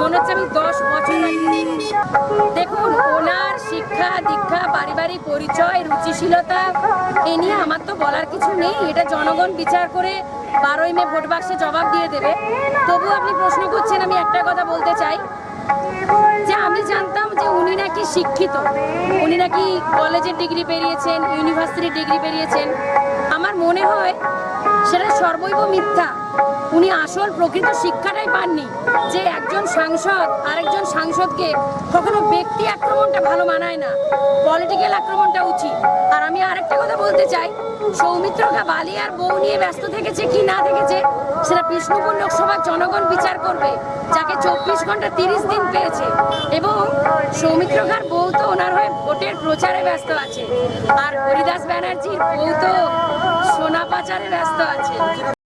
মনে হচ্ছে আমি দশ বছর। দেখুন, ওনার শিক্ষা, দীক্ষা, পারিবারিক পরিচয়, রুচিশীলতা, এ নিয়ে আমার তো বলার কিছু নেই। এটা জনগণ বিচার করে বারোই মে ভোট বাক্সে জবাব দিয়ে দেবে। তবু আপনি প্রশ্ন করছেন, আমি একটা কথা বলতে চাই। যে আমি জানতাম যে উনি নাকি শিক্ষিত। উনি নাকি কলেজের ডিগ্রি পেরিয়েছেন ইউনিভার্সিটির ডিগ্রি পেরিয়েছেন। সেটা সর্বৈব মিথ্যা। উনি আসল প্রকৃত শিক্ষাটাই পাননি যে একজন সাংসদ আরেকজন সাংসদকে কখনো ব্যক্তি আক্রমণটা ভালো মানায় না পলিটিক্যাল আক্রমণটা উচিত। আর আমি আরেকটা কথা বলতে চাই সৌমিত্রকা বালি আর বউ নিয়ে ব্যস্ত থেকেছে কি না থেকেছে, সেটা বিষ্ণুপুর লোকসভার জনগণ বিচার করবে, যাকে চব্বিশ ঘণ্টা তিরিশ দিন পেয়েছে। এবং সৌমিত্রকার বউ তো ওনার প্রচারে ব্যস্ত আছে। আর হরিদাস ব্যানার্জির বউ তো সোনা পাচারে ব্যস্ত আছে।